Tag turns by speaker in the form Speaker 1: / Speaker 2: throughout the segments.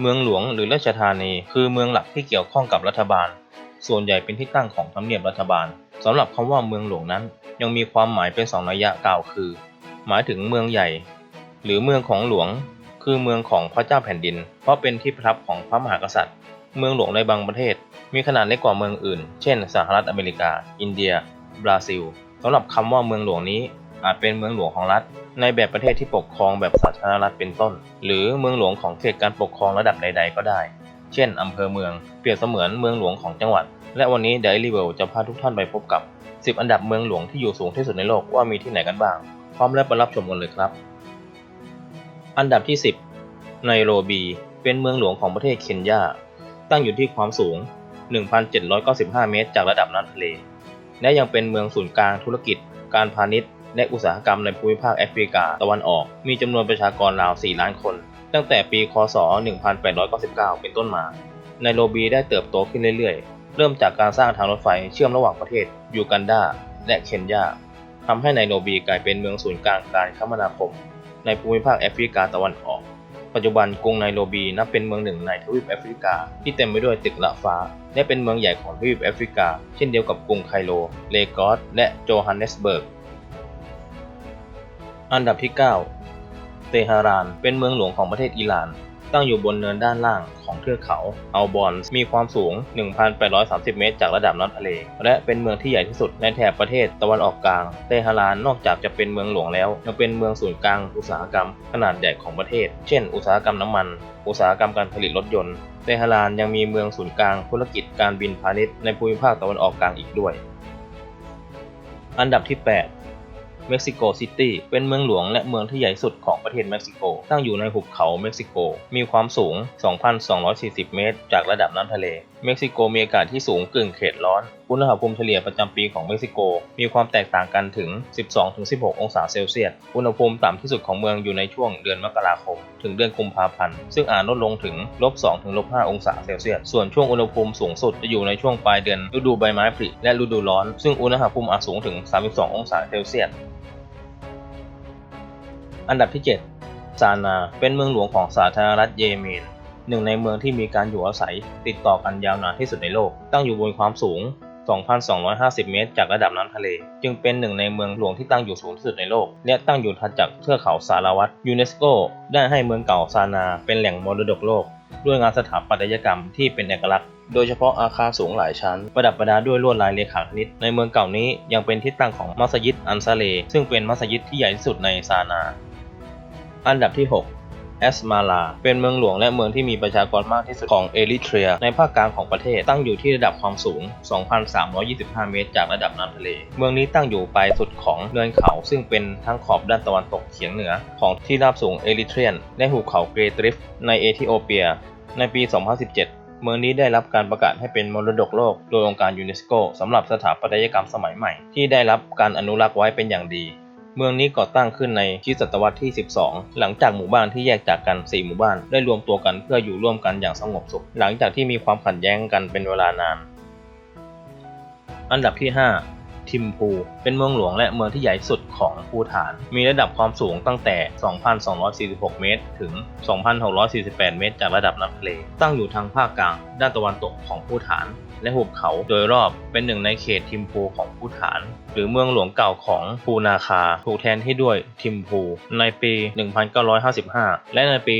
Speaker 1: เมืองหลวงหรือราชธานีคือเมืองหลักที่เกี่ยวข้องกับรัฐบาล ส่วนใหญ่เป็นที่ตั้งของทำเนียบรัฐบาลสำหรับคำว่าเมืองหลวงนั้น ยังมีความหมายเป็นสองนัยยะกล่าวคือ หมายถึงเมืองใหญ่ หรือเมืองของหลวง คือเมืองของพระเจ้าแผ่นดิน เพราะเป็นที่ประทับของพระมหากษัตริย์ เมืองหลวงในบางประเทศ มีขนาดเล็กกว่าเมืองอื่น เช่น สหรัฐอเมริกา อินเดีย บราซิลสำหรับคำว่าเมืองหลวงนี้ อาจเป็นเมืองหลวงของรัฐ ในแบบประเทศที่ปกครองแบบสาธารณรัฐเป็นต้น หรือเมืองหลวงของเขตการปกครองระดับใด ๆ ก็ได้ เช่นอำเภอเมืองเปรียบเสมือนเมืองหลวงของจังหวัด และวันนี้ Daily World จะพาทุกท่านไปพบกับ 10 อันดับเมืองหลวงที่อยู่สูงที่สุดในโลกว่ามีที่ไหนกันบ้าง พร้อมแล้วไปรับชมกันเลยครับ อันดับที่ 10 ไนโรบี เป็นเมืองหลวงของประเทศเคนยา ตั้งอยู่ที่ความสูง 1,795 เมตร จากระดับน้ำทะเล และยังเป็นเมืองศูนย์กลางธุรกิจ การพาณิชย์ และอุตสาหกรรมในภูมิภาคแอฟริกาตะวันออก มีจำนวนประชากรราว 4 ล้านคน ตั้งแต่ปี คศ 1899 เป็นต้นมา ไนโรบีได้เติบโตขึ้นเรื่อยๆ เริ่มจากการสร้างทางรถไฟเชื่อมระหว่างประเทศยูกันดาและเคนยาทำให้ไนโรบีกลายเป็นเมืองศูนย์กลางการคมนาคม ในภูมิภาคแอฟริกาตะวันออก ปัจจุบันกรุงไนโรบีนับเป็นเมืองหนึ่งในทวีปแอฟริกา ที่เต็มไปด้วยตึกละฟ้า และเป็นเมืองใหญ่ของทวีปแอฟริกา เช่นเดียวกับกรุงไคโร เลกอสและโจฮันเนสเบิร์ก อันดับที่ 9 เตหะราน เป็นเมืองหลวงของประเทศอิหร่าน ตั้งอยู่บนเนินด้านล่างของเทือกเขาอัลบอนมีความสูง 1,830 เมตร จากระดับน้ำทะเล และเป็นเมืองที่ใหญ่ที่สุดในแถบประเทศตะวันออกกลาง เตหะรานนอกจากจะเป็นเมืองหลวงแล้ว ยังเป็นเมืองศูนย์กลางอุตสาหกรรมขนาดใหญ่ของประเทศ เช่น อุตสาหกรรมน้ำมัน อุตสาหกรรมการผลิตรถยนต์ เตหะรานยังมีเมืองศูนย์กลางธุรกิจการบินพาณิชย์ในภูมิภาคตะวันออกกลางอีกด้วย อันดับที่ 8 เม็กซิโกซิตี้เป็นเมืองหลวงและเมืองที่ใหญ่สุดของประเทศเม็กซิโก ตั้งอยู่ในหุบเขาเม็กซิโก มีความสูง 2,240 เมตร จากระดับน้ำทะเล เม็กซิโกมีอากาศที่สูงกึ่งเขตร้อน อุณหภูมิเฉลี่ยประจำปีของเม็กซิโก มีความแตกต่างกันถึง 12-16 องศาเซลเซียส อุณหภูมิต่ำที่สุดของเมืองอยู่ในช่วงเดือนมกราคม ถึงเดือนกุมภาพันธ์ ซึ่งอาจลดลงถึงลบ2ถึงลบ5องศาเซลเซียส ส่วนช่วงอุณหภูมิสูงสุดจะอยู่ในช่วงปลายเดือนฤดูใบไม้ผลิและฤดูร้อน ซึ่งอุณหภูมิอาจสูงถึง 32 องศาเซลเซียส อันดับที่ 7 ซานา เป็นเมืองหลวงของสาธารณรัฐเยเมนหนึ่งในเมืองที่มีการอยู่อาศัย ติดต่อกันยาวนานที่สุดในโลก ตั้งอยู่บนความสูง 2,250 เมตร จากระดับน้ำทะเล จึงเป็นหนึ่งในเมืองหลวงที่ตั้งอยู่สูงที่สุดในโลก และตั้งอยู่ถัดจากเทือกเขาสารวัตรยูเนสโกได้ให้เมืองเก่าซานา เป็นแหล่งมรดกโลก ด้วยงานสถาปัตยกรรมที่เป็นเอกลักษณ์โดยเฉพาะอาคารสูงหลายชั้น ประดับประดาด้วยลวดลายเลขาคณิต ในเมืองเก่านี้ยังเป็นที่ตั้งของมัสยิดอันซาเล ซึ่งเป็นมัสยิดที่ใหญ่ที่สุดในซานา อันดับที่ 6 แอสมาลา เป็นเมืองหลวงและเมืองที่มีประชากรมากที่สุดของเอริเทรีย ในภาคกลางของประเทศ ตั้งอยู่ที่ระดับความสูง 2,325 เมตร จากระดับน้ำทะเล เมืองนี้ตั้งอยู่ปลายสุดของเนินเขา ซึ่งเป็นทั้งขอบด้านตะวันตกเฉียงเหนือ ของที่ราบสูงเอริเทรียน และหุบเขาเกรตริฟในเอธิโอเปีย ในปี 2017เมืองนี้ได้รับการประกาศให้เป็นมรดกโลกโดยองค์การยูเนสโกสำหรับสถาปัตยกรรมสมัยใหม่ ที่ได้รับการอนุรักษ์ไว้เป็นอย่างดี เมืองนี้ก่อตั้งขึ้นในคริสตศตวรรษที่ 12 หลังจากหมู่บ้านที่แยกจากกัน 4 หมู่บ้านได้รวมตัวกันเพื่ออยู่ร่วมกันอย่างสงบสุข หลังจากที่มีความขัดแย้งกันเป็นเวลานาน อันดับที่ 5 ทิมพู เป็นเมืองหลวงและเมืองที่ใหญ่สุดของภูฐาน มีระดับความสูงตั้งแต่ 2,246 เมตร ถึง 2,648 เมตร จากระดับน้ำทะเล ตั้งอยู่ทางภาคกลาง ด้านตะวันตกของภูฐาน และหุบเขาโดยรอบเป็นหนึ่งในเขตทิมพูของภูฐาน หรือเมืองหลวงเก่าของภูนาคา ถูกแทนที่ด้วยทิมพู ในปี 1955 และในปี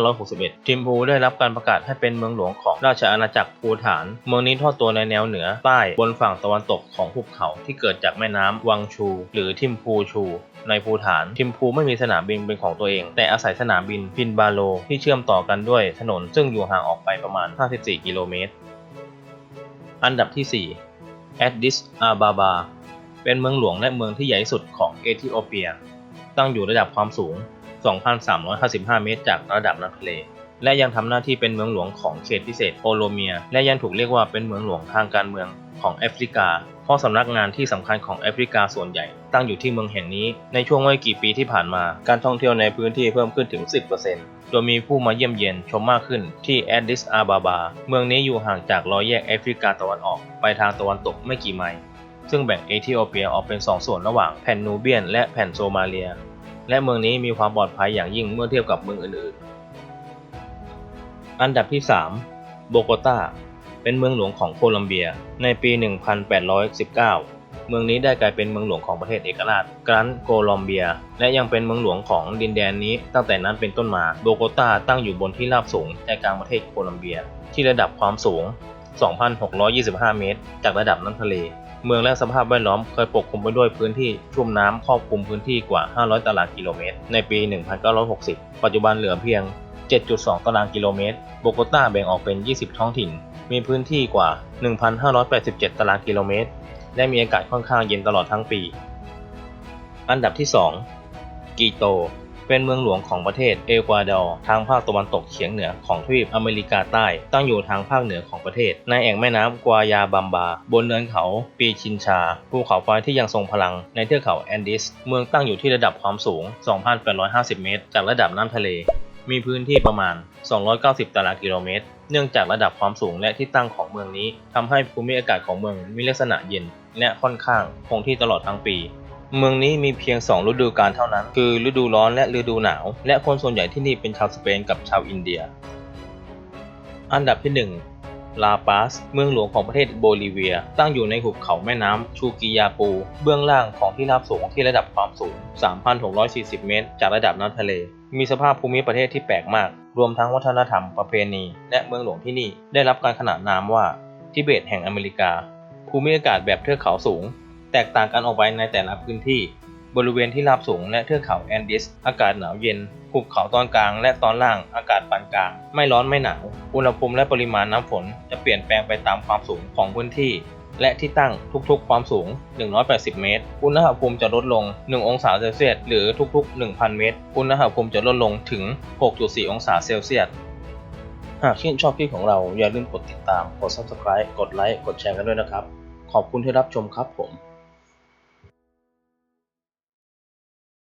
Speaker 1: 1961 ทิมพูได้รับการประกาศให้เป็นเมืองหลวงของราชอาณาจักรภูฐาน เมืองนี้ทอดตัวในแนวเหนือใต้บนฝั่งตะวันตกของหุบเขาที่เกิดจากแม่น้ำวังชู หรือทิมพูชู ในภูฐาน ทิมพูไม่มีสนามบินเป็นของตัวเอง แต่อาศัยสนามบินพินบาโล ที่เชื่อมต่อกันด้วยถนนซึ่งอยู่ห่างออกไปประมาณ 54 กิโลเมตร อันดับที่ 4 แอดดิสอาบาบา เป็นเมืองหลวงและเมืองที่ใหญ่ที่สุดของเอธิโอเปีย ตั้งอยู่ระดับความสูง 2,355 เมตร จากระดับน้ำทะเลและยังทำหน้าที่เป็นเมืองหลวงของเขตพิเศษโอโลเมีย และยังถูกเรียกว่าเป็นเมืองหลวงทางการเมืองของแอฟริกา ราะสำนักงานที่สำคัญของแอฟริกาส่วนใหญ่ ตั้งอยู่ที่เมืองแห่งนี้ ในช่วงไม่กี่ปีที่ผ่านมา การท่องเที่ยวในพื้นที่เพิ่มขึ้นถึง 10%โดยมีผู้มาเยี่ยมเยียนชมมากขึ้นที่แอดดิสอาบาบา เมืองนี้อยู่ห่างจากรอยแยกแอฟริกาตะวันออก ไปทางตะวันตกไม่กี่ไมล์ ซึ่งแบ่งเอธิโอเปียออกเป็น 2 ส่วนระหว่างแผ่นนูเบียน และแผ่นโซมาเลีย และเมืองนี้มีความปลอดภัยอย่างยิ่งเมื่อเทียบกับเมืองอื่นอันดับที่ 3 โบโกตา เป็นเมืองหลวงของโคลัมเบีย ในปี 1819 เมืองนี้ได้กลายเป็นเมืองหลวงของประเทศเอกราชกรันโคลอมเบีย และยังเป็นเมืองหลวงของดินแดนนี้ตั้งแต่นั้นเป็นต้นมา โบโกตาตั้งอยู่บนที่ราบสูงใจกลางประเทศโคลัมเบีย ที่ระดับความสูง 2,625 เมตร จากระดับน้ำทะเล เมืองและสภาพแวดล้อมเคยปกคลุมไปด้วยพื้นที่ชุ่มน้ำครอบคลุมพื้นที่กว่า 500 ตารางกิโลเมตร ในปี 1960 ปัจจุบันเหลือเพียง7.2 ตารางกิโลเมตร โบโกตาแบ่งออกเป็น 20 ท้องถิ่น มีพื้นที่กว่า 1,587 ตารางกิโลเมตร และมีอากาศค่อนข้างเย็นตลอดทั้งปี อันดับที่ 2 กีโต เป็นเมืองหลวงของประเทศเอกวาดอร์ทางภาคตะวันตกเฉียงเหนือของทวีปอเมริกาใต้ ตั้งอยู่ทางภาคเหนือของประเทศ ในแอ่งแม่น้ำกวายาบัมบา บนเนินเขาปีชินชา ภูเขาไฟที่ยังทรงพลังในเทือกเขาแอนดิส เมืองตั้งอยู่ที่ระดับความสูง 2,850 เมตร จากระดับน้ำทะเล มีพื้นที่ประมาณ 290 ตารางกิโลเมตร เนื่องจากระดับความสูงและที่ตั้งของเมืองนี้ทำให้ภูมิอากาศของเมืองมีลักษณะเย็น และค่อนข้างคงที่ตลอดทั้งปี เมืองนี้มีเพียง 2 ฤดูกาลเท่านั้น คือฤดูร้อนและฤดูหนาว และคนส่วนใหญ่ที่นี่เป็นชาวสเปนกับชาวอินเดีย อันดับที่ 1 ลาปาส เมืองหลวงของประเทศโบลิเวีย ตั้งอยู่ในหุบเขาแม่น้ำชูกิยาปู เบื้องล่างของที่ราบสูงที่ระดับความสูง 3,640 เมตร จากระดับน้ำทะเล มีสภาพภูมิประเทศที่แปลกมาก รวมทั้งวัฒนธรรมประเพณี และเมืองหลวงที่นี่ได้รับการขนานนามว่าทิเบตแห่งอเมริกา ภูมิอากาศแบบเทือกเขาสูง แตกต่างกันออกไปในแต่ละพื้นที่ บริเวณที่ราบสูงและเทือกเขาแอนดิส อากาศหนาวเย็นหุบเขาตอนกลางและตอนล่างอากาศปานกลาง ไม่ร้อนไม่หนาว อุณหภูมิและปริมาณน้ำฝนจะเปลี่ยนแปลงไปตามความสูงของพื้นที่ และที่ตั้งทุกๆ ความสูง 180 เมตร อุณหภูมิจะลดลง 1 องศาเซลเซียสหรือทุกๆ 1,000 เมตร อุณหภูมิจะลดลงถึง 6.4 องศาเซลเซียสหากชื่นชอบคลิปของเราอย่าลืมกดติดตาม กด subscribe กดไลค์ กดแชร์กันด้วยนะครับ ขอบคุณที่รับชมครับผม